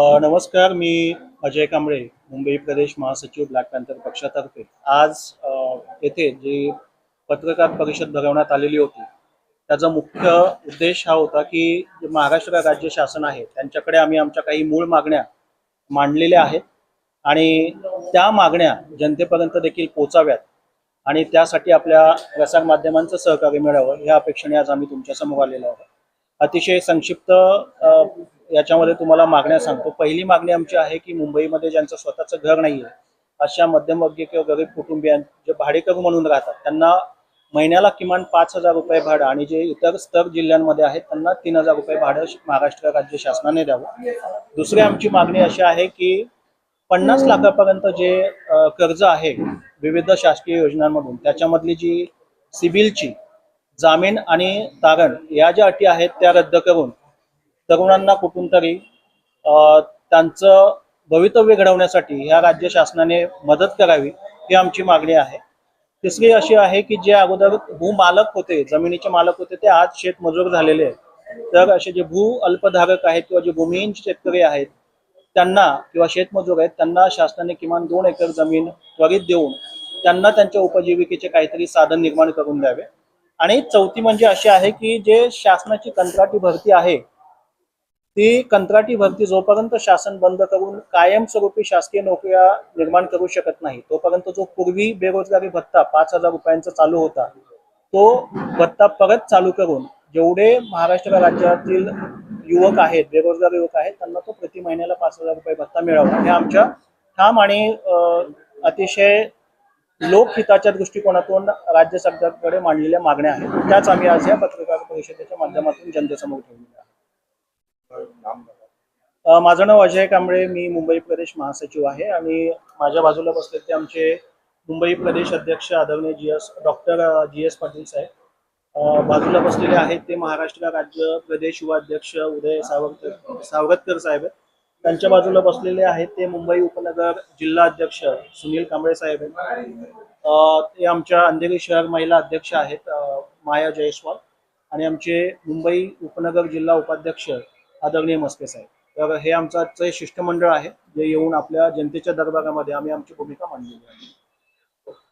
नमस्कार मी अजय कांबळे मुंबई प्रदेश महासचिव black panther पक्षातर्फे. आज येथे जी पत्रकार परिषद भरवण्यात आलेली होती त्याचा मुख्य उद्देश हा होता की जे महाराष्ट्र राज्य शासन आहे त्यांच्याकडे आम्ही आमच्या काही मूळ मागण्या मांडलेल्या आहेत आणि त्या मागण्या जनतेपर्यंत देखील पोचाव्यात आणि त्यासाठी आपल्या प्रसारमाध्यमांचं सहकार्य मिळावं या अपेक्षेने आज आम्ही तुमच्यासमोर आलेलो आहोत. अतिशय संक्षिप्त याच्यामध्ये तुम्हाला मागण्या सांगतो. पहिली मागणी आमची आहे की मुंबईमध्ये ज्यांचं स्वतःचं घर नाही आहे अशा मध्यमवर्गीय किंवा गरीब कुटुंबियां जे भाडेकरू म्हणून राहतात त्यांना महिन्याला किमान पाच हजार रुपये भाडं आणि जे इतर स्तर जिल्ह्यांमध्ये आहेत त्यांना तीन हजार रुपये भाडं महाराष्ट्र राज्य शासनाने द्यावं. दुसरी आमची मागणी अशी आहे की पन्नास लाखापर्यंत जे कर्ज आहे विविध शासकीय योजनांमधून त्याच्यामधली जी सिबिलची जामीन आणि तारण या ज्या अटी आहेत त्या रद्द करून तरुणांना कुठून तरी त्यांचं भवितव्य घडवण्यासाठी ह्या राज्य शासनाने मदत करावी ही आमची मागणी आहे. तिसरी अशी आहे की जे अगोदर भूमालक होते जमिनीचे मालक होते ते आज शेतमजूर झालेले आहेत. तर असे जे भू अल्पधारक आहेत किंवा जे भूमिहीन शेतकरी आहेत त्यांना किंवा शेतमजूर आहेत त्यांना शासनाने किमान दोन एकर जमीन त्वरित देऊन त्यांना त्यांच्या उपजीविकेचे काहीतरी साधन निर्माण करून द्यावे. आणि चौथी म्हणजे अशी आहे की जे शासनाची कंत्राटी भरती आहे ती कंत्राटी भरती जोपर्यंत शासन बंद करून कायमस्वरूपी शासकीय नोकऱ्या निर्माण करू शकत नाही तोपर्यंत जो पूर्वी बेरोजगारी भत्ता पाच हजार रुपयांचा चालू होता तो भत्ता परत चालू करून जेवढे महाराष्ट्र राज्यातील युवक आहेत बेरोजगार युवक आहेत त्यांना तो प्रति महिन्याला पाच हजार रुपये भत्ता मिळावा. हे आमच्या ठाम आणि अतिशय लोकहिताच्या दृष्टिकोनातून राज्य सरकारकडे मांडलेल्या मागण्या आहेत. त्याच आम्ही आज या पत्रकार परिषदेच्या माध्यमातून जनतेसमोर ठेवलेल्या माझं नाव अजय कांबळे मी मुंबई प्रदेश महासचिव आहे आणि माझ्या बाजूला बसले ते आमचे मुंबई प्रदेश अध्यक्ष आदरणीय G S doctor G S Patil साहेब. बाजूला बसलेले आहेत ते महाराष्ट्र राज्य प्रदेश युवा अध्यक्ष उदय सावरकर सावरतकर साहेब. आहेत त्यांच्या बाजूला बसलेले आहेत ते मुंबई उपनगर जिल्हा अध्यक्ष सुनील कांबळे साहेब. आहेत ते आमच्या अंधेरी शहर महिला अध्यक्ष आहेत माया जयस्वाल. आणि आमचे मुंबई उपनगर जिल्हा उपाध्यक्ष आदरणीय मस्के साहेब. तर हे आमचं आजचं हे शिष्टमंडळ आहे जे येऊन आपल्या जनतेच्या दरबारामध्ये आम्ही आमची भूमिका मांडलेली आहे.